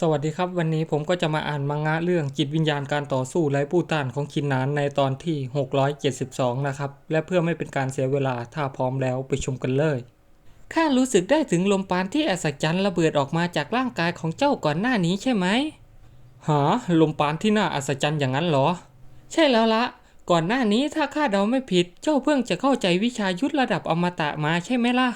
สวัสดีครับ วันนี้ผมก็จะมาอ่านมังงะเรื่องจิตวิญญาณการต่อสู้ไร้ผู้ต้านของคินนานในตอนที่ 672 นะครับ และเพื่อไม่เป็นการเสียเวลาถ้าพร้อมแล้วไปชมกันเลยข้ารู้สึกได้ถึงลมปานที่อัศจรรย์ระเบิดออกมาจากร่างกายของเจ้าก่อนหน้านี้ใช่ไหมหาลมปานที่น่าอัศจรรย์อย่างนั้นเหรอ ใช่แล้วละก่อนหน้านี้ถ้าข้าเดาไม่ผิด เจ้าเพิ่งจะเข้าใจวิชายุทธระดับอมตะมาใช่ไหมล่ะ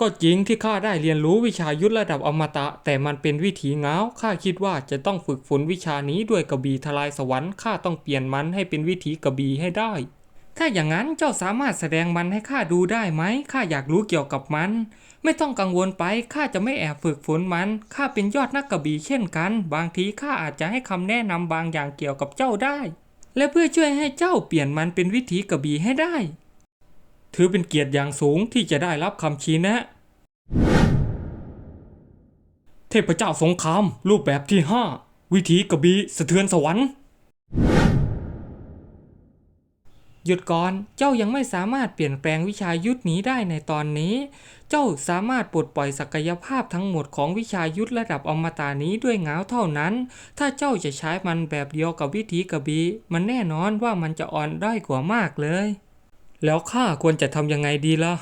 ก็จริงที่ข้าได้เรียนรู้วิชายุทธระดับอมตะ แต่มันเป็นวิถีเงาข้าคิดว่าจะต้องฝึกฝนวิชานี้ด้วยกระบี่ทลายสวรรค์ข้าต้องเปลี่ยนมันให้เป็นวิถีกระบี่ให้ได้ ถ้าอย่างนั้นเจ้าสามารถแสดงมันให้ข้าดูได้ไหมข้าอยากรู้เกี่ยวกับมัน ไม่ต้องกังวลไปข้าจะไม่แอบฝึกฝนมันข้าเป็นยอดนักกระบี่เช่นกัน บางทีข้าอาจจะให้คำแนะนำบางอย่างเกี่ยวกับเจ้าได้ และเพื่อช่วยให้เจ้าเปลี่ยนมันเป็นวิถีกระบี่ให้ได้ ถือเป็นเกียรติอย่างสูงที่จะได้รับคำชี้แนะ เทพเจ้าสงครามรูปแบบที่ 5 วิธีกระบี่สะเทือนสวรรค์หยุดก่อน เจ้ายังไม่สามารถเปลี่ยนแปลงวิชายุทธนี้ได้ในตอนนี้ เจ้าสามารถปลดปล่อยศักยภาพทั้งหมดของวิชายุทธระดับอมตะนี้ด้วยเงาเท่านั้น ถ้าเจ้าจะใช้มันแบบเดียวกับวิธีกระบีมันแน่นอนว่ามันจะอ่อนด้อยกว่ามากเลย แล้วข้าควรจะทำยังไงดีล่ะ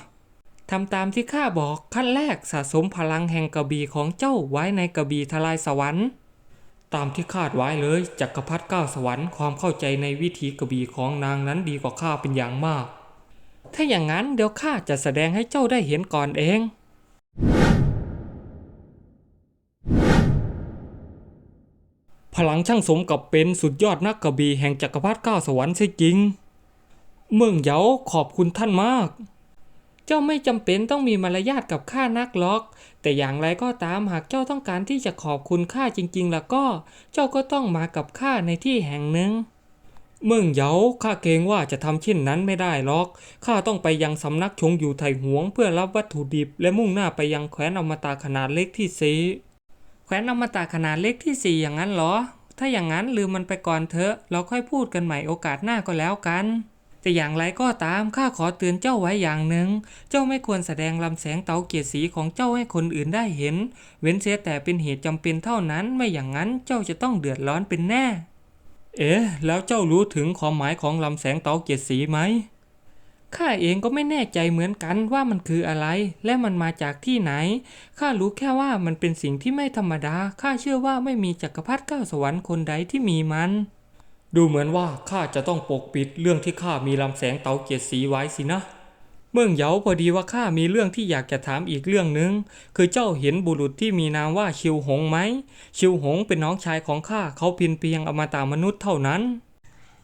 ทำตามที่ข้าบอกขั้นแรกสะสมพลังแห่งกระบี่ของเจ้าไว้ในกระบี่ทลายสวรรค์ ตามที่คาดไว้เลยจักรพรรดิก้าสวรรค์ความเข้าใจในวิธีกระบี่ของนางนั้นดีกว่าข้าเป็นอย่างมาก ถ้าอย่างนั้นเดี๋ยวข้าจะแสดงให้เจ้าได้เห็นก่อนเองพลังช่างสมกับเป็นสุดยอดนักกระบี่แห่งจักรพรรดิก้าสวรรค์ใช่จริง เมืองเหยาขอบคุณท่านมาก เจ้าไม่จำเป็นต้องมีมารยาทกับข้านักหรอก แต่อย่างไรก็ตามหากเจ้าต้องการที่จะขอบคุณข้าจริง ๆ แล้วก็ เจ้าก็ต้องมากับข้าในที่แห่งหนึ่งเมืองเหยาข้าเกรงว่าจะทำเช่นนั้นไม่ได้หรอก ข้าต้องไปยังสำนักชงอยู่ไถหวง เพื่อรับวัตถุดิบ และมุ่งหน้าไปยังแคว้นอมตะขนาดเล็กที่สีแคว้นอมตะขนาดเล็กที่สี่อย่างนั้นเหรอ ถ้าอย่างนั้นลืมมันไปก่อนเถอะ เราค่อยพูดกันใหม่โอกาสหน้าก็แล้วกัน แต่อย่างไรก็ตามข้าขอเตือนเจ้าไว้อย่างหนึ่ง เจ้าไม่ควรแสดงลำแสงเตาเกียรติสีของเจ้าให้คนอื่นได้เห็น เว้นเสียแต่เป็นเหตุจำเป็นเท่านั้นไม่อย่างนั้นเจ้าจะต้องเดือดร้อนเป็นแน่ เอ๊ะ แล้วเจ้ารู้ถึงความหมายของลำแสงเตาเกียรติสีไหมข้าเองก็ไม่แน่ใจเหมือนกันว่ามันคืออะไร และมันมาจากที่ไหนข้ารู้แค่ว่ามันเป็นสิ่งที่ไม่ธรรมดาข้าเชื่อว่าไม่มีจักรพรรดิเก้าสวรรค์คนใดที่มีมัน ดูเหมือนว่าข้าจะต้องปกปิดเรื่องที่ข้ามีลำแสงเตาเกียรติสีไว้สินะ เมืองเหยาพอดีว่าข้ามีเรื่องที่อยากจะถามอีกเรื่องหนึ่งคือเจ้าเห็นบุรุษที่มีนามว่าชิวหงไหม ชิวหงเป็นน้องชายของข้าเขาเพียงเพียงอมตะมนุษย์เท่านั้น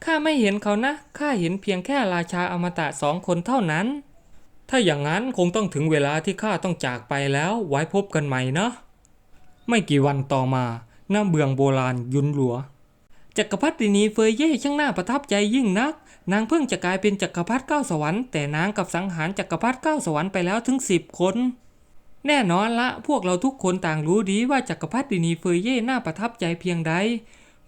ข้าไม่เห็นเขานะข้าเห็นเพียงแค่ราชาอมตะสองคนเท่านั้น ถ้าอย่างนั้นคงต้องถึงเวลาที่ข้าต้องจากไปแล้วไว้พบกันใหม่นะ ไม่กี่วันต่อมาหน้าเบืองโบราณยุนหลัว จักรพรรดินีเฟยเย่ช่างน่าประทับใจยิ่งนัก นางเพิ่งจะกลายเป็นจักรพรรดิเก้าสวรรค์แต่นางกับสังหารจักรพรรดิเก้าสวรรค์ไปแล้วถึงสิบคนแน่นอนละพวกเราทุกคนต่างรู้ดีว่าจักรพรรดินีเฟยเย่น่าประทับใจเพียงใด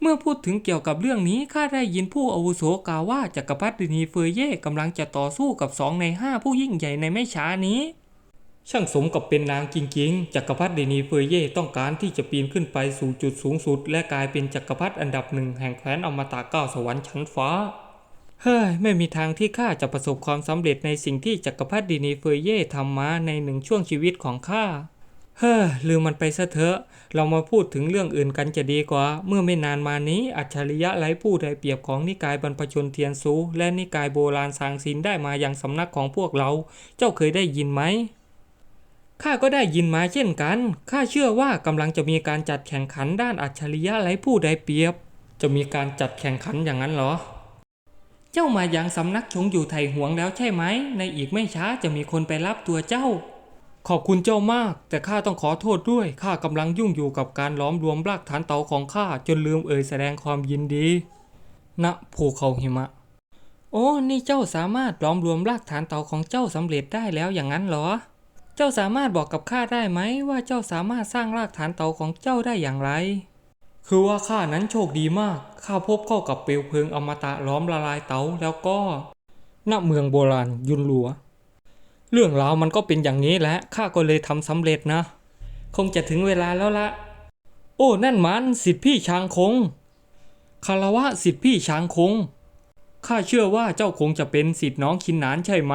เมื่อพูดถึงเกี่ยวกับเรื่องนี้ข้าได้ยินผู้อาวุโสกล่าวว่าจักรพรรดินีเฟยเย่กำลังจะต่อสู้กับสองในห้าผู้ยิ่งใหญ่ในไม่ช้านี้ ช่างสมกับเป็นนางจริงๆ จักรพรรดินีเฟยเย่ต้องการที่จะปีนขึ้นไปสู่จุดสูงสุด และกลายเป็นจักรพรรดิอันดับหนึ่งแห่งแคว้นอมตะเก้าสวรรค์ชั้นฟ้า เฮ้ย ไม่มีทางที่ข้าจะประสบความสำเร็จในสิ่งที่จักรพรรดินีเฟยเย่ทำมาในหนึ่งช่วงชีวิตของข้า เฮ้ย ลืมมันไปซะเถอะ เรามาพูดถึงเรื่องอื่นกันจะดีกว่า เมื่อไม่นานมานี้อัจฉริยะไร้ผู้ใดเปรียบของนิกายบรรพชนเทียนซู และนิกายโบราณซางซินได้มาอยังสำนักของพวกเรา เจ้าเคยได้ยินไหม ข้าก็ได้ยินมาเช่นกัน ข้าเชื่อว่ากำลังจะมีการจัดแข่งขันด้านอัจฉริยะไร้ผู้ใดเปรียบ จะมีการจัดแข่งขันอย่างนั้นเหรอ เจ้ามายังสำนักชงอยู่ไถหวงแล้วใช่ไหม ในอีกไม่ช้าจะมีคนไปรับตัวเจ้า ขอบคุณเจ้ามาก แต่ข้าต้องขอโทษด้วย ข้ากำลังยุ่งอยู่กับการล้อมรวมรากฐานเตาของข้าจนลืมเอ่ยแสดงความยินดี ณ ภูเขาหิมะ โอ้ นี่เจ้าสามารถล้อมรวมรากฐานเตาของเจ้าสำเร็จได้แล้วอย่างนั้นเหรอ จ้าสามารถบอกกับข้าได้ไหมว่าเจ้าสามารถสร้างรากฐานเตาของเจ้าได้อย่างไร คือว่าข้านั้นโชคดีมาก ข้าพบเข้ากับเปลวเพลิงอมตะล้อมละลายเตาแล้วก็ ณ เมืองโบราณยุนหลัว เรื่องราวมันก็เป็นอย่างนี้แหละ ข้าก็เลยทำสำเร็จนะ คงจะถึงเวลาแล้วละโโอ้ นั่นมันสิทธิพี่ช้างคงคารวะสิทธิพี่ช้างคง ข้าเชื่อว่าเจ้าคงจะเป็นสิทธิน้องคินหนานใช่ไหม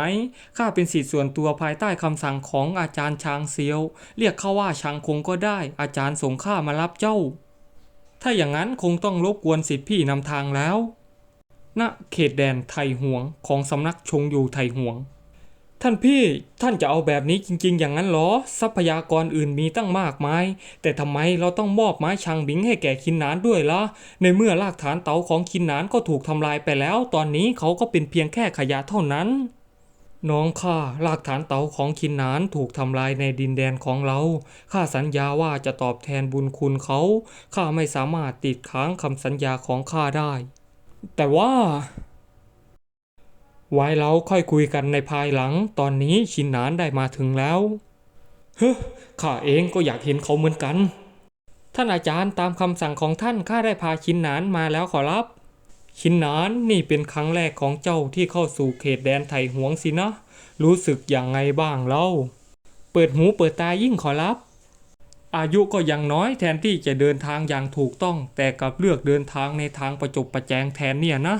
ข้าเป็นสิทธิส่วนตัวภายใต้คำสั่งของอาจารย์ช้างเซียว เรียกข้าว่าช้างคงก็ได้ อาจารย์ส่งข้ามารับเจ้า ถ้าอย่างนั้นคงต้องรบกวนสิทธิพี่นำทางแล้ว ณ เขตแดนไทห่วงของสำนักชงอยู่ไทห่วง ท่านพี่ท่านจะเอาแบบนี้จริง ๆ อย่างนั้นเหรอ ทรัพยากรอื่นมีตั้งมากมาย แต่ทำไมเราต้องมอบไม้ชางบิงให้แก่คินนานด้วยละ่ะ ในเมื่อรากฐานเตาของคินนานก็ถูกทำลายไปแล้ว ตอนนี้เขาก็เป็นเพียงแค่ขยะเท่านั้น น้องข้ารากฐานเตาของคินนานถูกทำลายในดินแดนของเราข้าสัญญาว่าจะตอบแทนบุญคุณเขาข้าไม่สามารถติดค้างคำสัญญาของข้าได้ แต่ว่า ไว้เราค่อยคุยกันในภายหลัง ตอนนี้ชินหนานได้มาถึงแล้ว เฮ้อข้าเองก็อยากเห็นเขาเหมือนกัน ท่านอาจารย์ตามคำสั่งของท่านข้าได้พาชินหนานมาแล้วขอรับ ชินหนานนี่เป็นครั้งแรกของเจ้าที่เข้าสู่เขตแดนไทยหวงสินะ รู้สึกอย่างไงบ้างเล่า เปิดหูเปิดตายิ่งขอรับ อายุก็ยังน้อยแทนที่จะเดินทางอย่างถูกต้อง แต่กลับเลือกเดินทางในทางประจบประแจงแทนเนี่ยนะ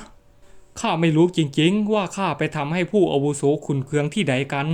ข้าไม่รู้จริงๆ ว่าข้าไปทำให้ผู้อาวุโสขุนเคืองที่ใดกัน